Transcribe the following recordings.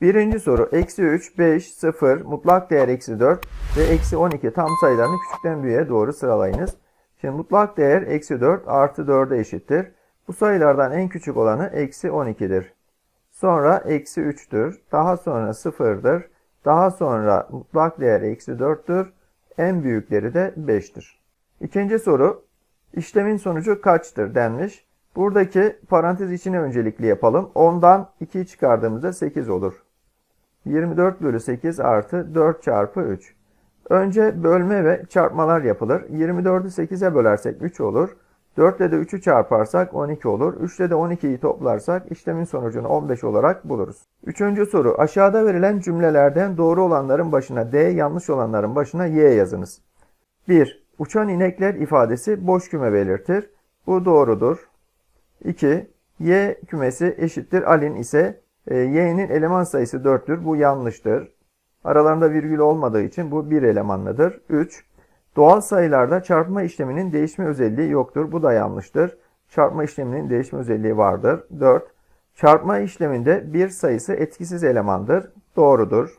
Birinci soru. Eksi 3, 5, 0, mutlak değer eksi 4 ve eksi 12 tam sayılarını küçükten büyüğe doğru sıralayınız. Şimdi mutlak değer eksi 4 artı 4'e eşittir. Bu sayılardan en küçük olanı eksi 12'dir. Sonra eksi 3'tür. Daha sonra 0'dır. Daha sonra mutlak değer eksi 4'tür. En büyükleri de 5'tir. İkinci soru. İşlemin sonucu kaçtır denmiş. Buradaki parantez içine öncelikli yapalım. 10'dan 2'yi çıkardığımızda 8 olur. 24 bölü 8 artı 4 çarpı 3. Önce bölme ve çarpmalar yapılır. 24'ü 8'e bölersek 3 olur. 4 ile de 3'ü çarparsak 12 olur. 3 ile de 12'yi toplarsak işlemin sonucunu 15 olarak buluruz. Üçüncü soru. Aşağıda verilen cümlelerden doğru olanların başına D, yanlış olanların başına Y yazınız. 1. Uçan inekler ifadesi boş küme belirtir. Bu doğrudur. 2. Y kümesi eşittir Alin ise Y'nin eleman sayısı 4'tür. Bu yanlıştır. Aralarında virgül olmadığı için bu bir elemanlıdır. 3. Doğal sayılarda çarpma işleminin değişme özelliği yoktur. Bu da yanlıştır. Çarpma işleminin değişme özelliği vardır. 4. Çarpma işleminde bir sayısı etkisiz elemandır. Doğrudur.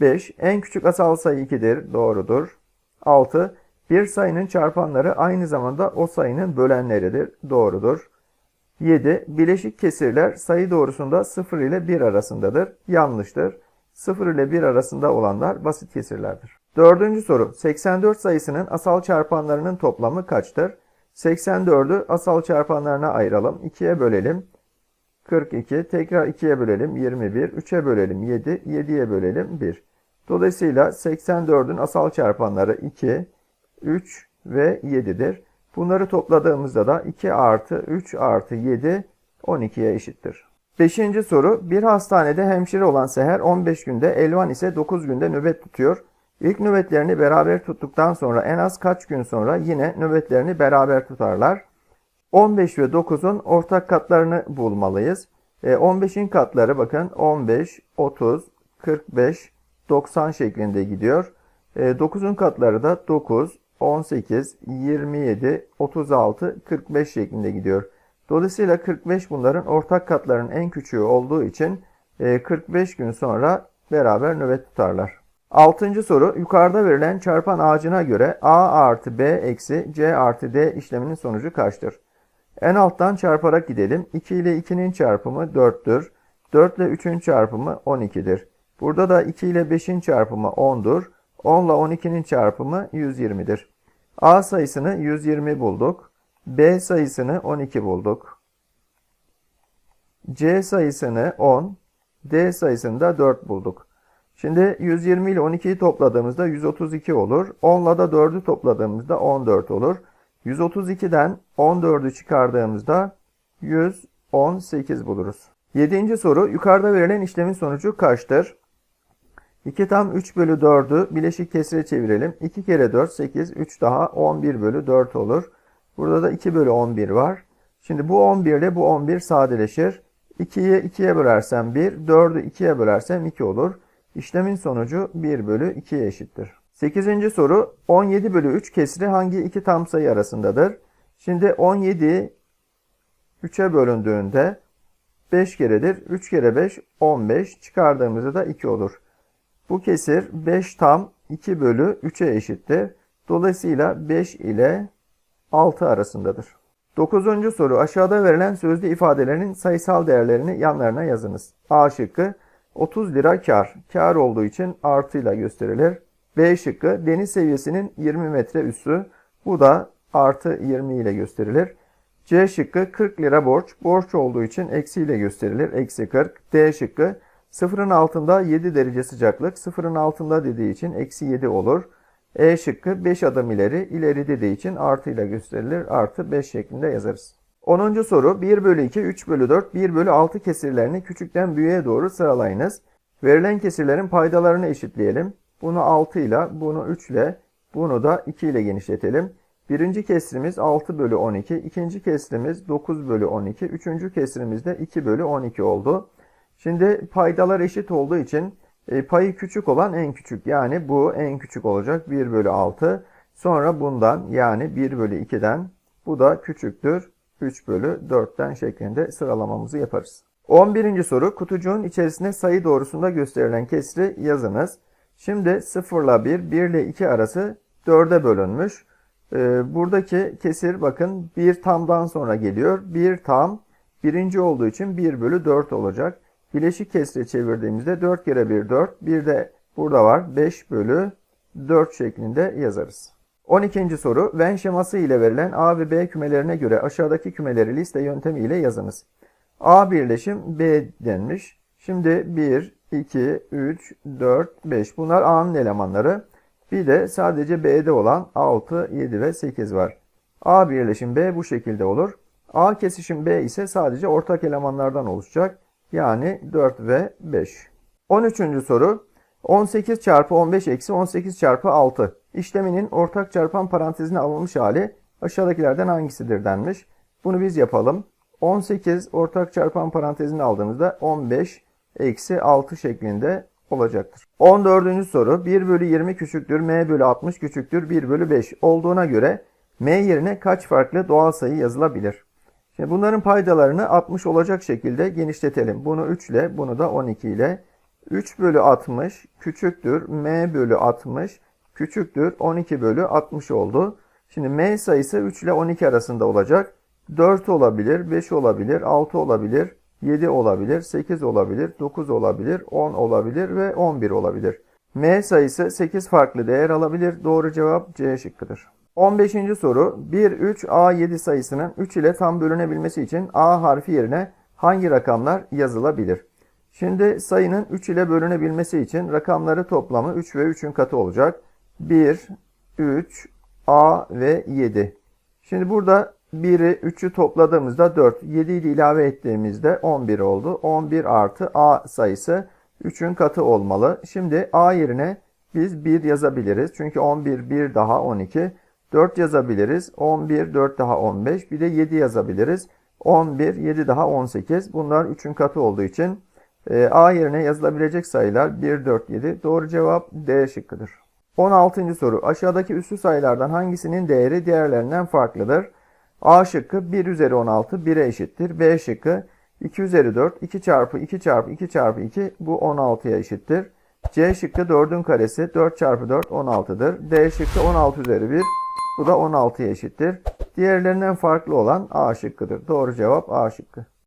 5. En küçük asal sayı 2'dir. Doğrudur. 6. Bir sayının çarpanları aynı zamanda o sayının bölenleridir. Doğrudur. 7. Bileşik kesirler sayı doğrusunda 0 ile 1 arasındadır. Yanlıştır. 0 ile 1 arasında olanlar basit kesirlerdir. Dördüncü soru. 84 sayısının asal çarpanlarının toplamı kaçtır? 84'ü asal çarpanlarına ayıralım. 2'ye bölelim. 42. Tekrar 2'ye bölelim. 21. 3'e bölelim. 7. 7'ye bölelim. 1. Dolayısıyla 84'ün asal çarpanları 2, 3 ve 7'dir. Bunları topladığımızda da 2 artı 3 artı 7 12'ye eşittir. Beşinci soru. Bir hastanede hemşire olan Seher 15 günde, Elvan ise 9 günde nöbet tutuyor. İlk nöbetlerini beraber tuttuktan sonra en az kaç gün sonra yine nöbetlerini beraber tutarlar? 15 ve 9'un ortak katlarını bulmalıyız. E, 15'in katları bakın 15, 30, 45, 90 şeklinde gidiyor. E, 9'un katları da 9, 18, 27, 36, 45 şeklinde gidiyor. Dolayısıyla 45 bunların ortak katlarının en küçüğü olduğu için e, 45 gün sonra beraber nöbet tutarlar. Altıncı soru. Yukarıda verilen çarpan ağacına göre A artı B eksi C artı D işleminin sonucu kaçtır? En alttan çarparak gidelim. 2 ile 2'nin çarpımı 4'tür. 4 ile 3'ün çarpımı 12'dir. Burada da 2 ile 5'in çarpımı 10'dur. 10 ile 12'nin çarpımı 120'dir. A sayısını 120 bulduk. B sayısını 12 bulduk. C sayısını 10, D sayısını da 4 bulduk. Şimdi 120 ile 12'yi topladığımızda 132 olur. 10 ile de 4'ü topladığımızda 14 olur. 132'den 14'ü çıkardığımızda 118 buluruz. 7. soru yukarıda verilen işlemin sonucu kaçtır? 2 tam 3 bölü 4'ü bileşik kesire çevirelim. 2 kere 4 8 3 daha 11 bölü 4 olur. Burada da 2 bölü 11 var. Şimdi bu 11 ile bu 11 sadeleşir. 2'yi 2'ye bölersem 1, 4'ü 2'ye bölersem 2 olur. İşlemin sonucu 1 bölü 2'ye eşittir. 8. soru 17 bölü 3 kesri hangi iki tam sayı arasındadır? Şimdi 17 3'e bölündüğünde 5 keredir. 3 kere 5 15 çıkardığımızda da 2 olur. Bu kesir 5 tam 2 bölü 3'e eşittir. Dolayısıyla 5 ile 6 arasındadır. 9. soru aşağıda verilen sözlü ifadelerin sayısal değerlerini yanlarına yazınız. A şıkkı 30 lira kar. Kar olduğu için artıyla gösterilir. B şıkkı deniz seviyesinin 20 metre üssü. Bu da artı 20 ile gösterilir. C şıkkı 40 lira borç. Borç olduğu için eksi ile gösterilir. Eksi 40. D şıkkı sıfırın altında 7 derece sıcaklık. Sıfırın altında dediği için eksi 7 olur. E şıkkı 5 adım ileri. ileri dediği için artı ile gösterilir. Artı 5 şeklinde yazarız. 10. soru 1 bölü 2, 3 bölü 4, 1 bölü 6 kesirlerini küçükten büyüğe doğru sıralayınız. Verilen kesirlerin paydalarını eşitleyelim. Bunu 6 ile, bunu 3 ile, bunu da 2 ile genişletelim. Birinci kesrimiz 6 bölü 12, ikinci kesrimiz 9 bölü 12, üçüncü kesrimiz de 2 bölü 12 oldu. Şimdi paydalar eşit olduğu için e, payı küçük olan en küçük yani bu en küçük olacak 1 bölü 6. Sonra bundan yani 1 bölü 2'den bu da küçüktür 3 bölü 4'ten şeklinde sıralamamızı yaparız. 11. soru kutucuğun içerisine sayı doğrusunda gösterilen kesri yazınız. Şimdi 0 ile 1, 1 ile 2 arası 4'e bölünmüş. Ee, buradaki kesir bakın 1 tamdan sonra geliyor. 1 tam birinci olduğu için 1 bölü 4 olacak. Bileşik kesre çevirdiğimizde 4 kere 1 4. Bir de burada var 5 bölü 4 şeklinde yazarız. 12. soru Venn şeması ile verilen A ve B kümelerine göre aşağıdaki kümeleri liste yöntemi ile yazınız. A birleşim B denmiş. Şimdi 1, 2, 3, 4, 5 bunlar A'nın elemanları. Bir de sadece B'de olan 6, 7 ve 8 var. A birleşim B bu şekilde olur. A kesişim B ise sadece ortak elemanlardan oluşacak. Yani 4 ve 5. 13. soru 18 çarpı 15 eksi 18 çarpı 6 işleminin ortak çarpan parantezine alınmış hali aşağıdakilerden hangisidir denmiş. Bunu biz yapalım. 18 ortak çarpan parantezine aldığımızda 15 eksi 6 şeklinde olacaktır. 14. soru 1 bölü 20 küçüktür m bölü 60 küçüktür 1 bölü 5 olduğuna göre m yerine kaç farklı doğal sayı yazılabilir? Şimdi bunların paydalarını 60 olacak şekilde genişletelim. Bunu 3 ile bunu da 12 ile 3 bölü 60 küçüktür m bölü 60 küçüktür 12 bölü 60 oldu. Şimdi m sayısı 3 ile 12 arasında olacak. 4 olabilir, 5 olabilir, 6 olabilir, 7 olabilir, 8 olabilir, 9 olabilir, 10 olabilir ve 11 olabilir. M sayısı 8 farklı değer alabilir. Doğru cevap C şıkkıdır. 15. soru 1, 3, A7 sayısının 3 ile tam bölünebilmesi için A harfi yerine hangi rakamlar yazılabilir? Şimdi sayının 3 ile bölünebilmesi için rakamları toplamı 3 ve 3'ün katı olacak. 1, 3, A ve 7. Şimdi burada 1'i 3'ü topladığımızda 4. 7 ile ilave ettiğimizde 11 oldu. 11 artı A sayısı 3'ün katı olmalı. Şimdi A yerine biz 1 yazabiliriz. Çünkü 11 1 daha 12. 4 yazabiliriz. 11 4 daha 15. Bir de 7 yazabiliriz. 11 7 daha 18. Bunlar 3'ün katı olduğu için e, A yerine yazılabilecek sayılar 1 4 7. Doğru cevap D şıkkıdır. 16. soru. Aşağıdaki üslü sayılardan hangisinin değeri diğerlerinden farklıdır? A şıkkı 1 üzeri 16 1'e eşittir. B şıkkı 2 üzeri 4 2 çarpı 2 çarpı 2 çarpı 2 bu 16'ya eşittir. C şıkkı 4'ün karesi 4 çarpı 4 16'dır. D şıkkı 16 üzeri 1 bu da 16'ya eşittir. Diğerlerinden farklı olan A şıkkıdır. Doğru cevap A şıkkı.